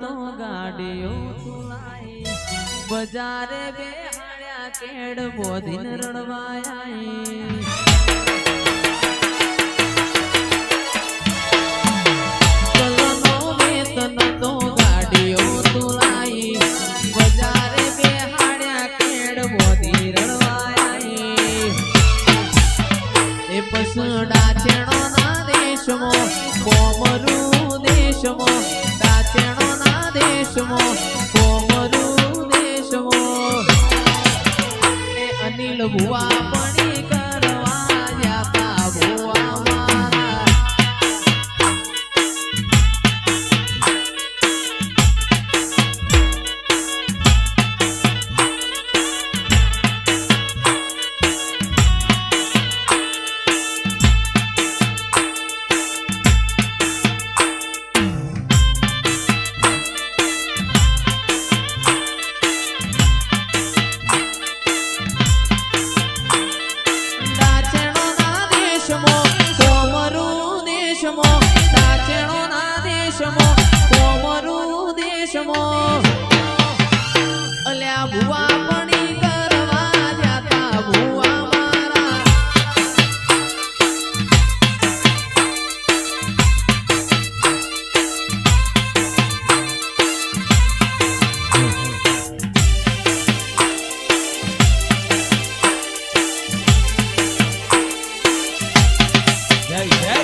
તો ગાડીઓ ચુલાઈ. બજારે બે હાળ્યા કેડ બોધીન રડવાયા પસડા ચેણો ના દેશમો, કોમરું દેશમો. દેશમો કોમરુ દેશમો અનિલ ભુવા પણી દેશમો કોમરું દેશમો. અલ્યા ભુવા પણી કરવા જાતા ભુવા મારા. જય જય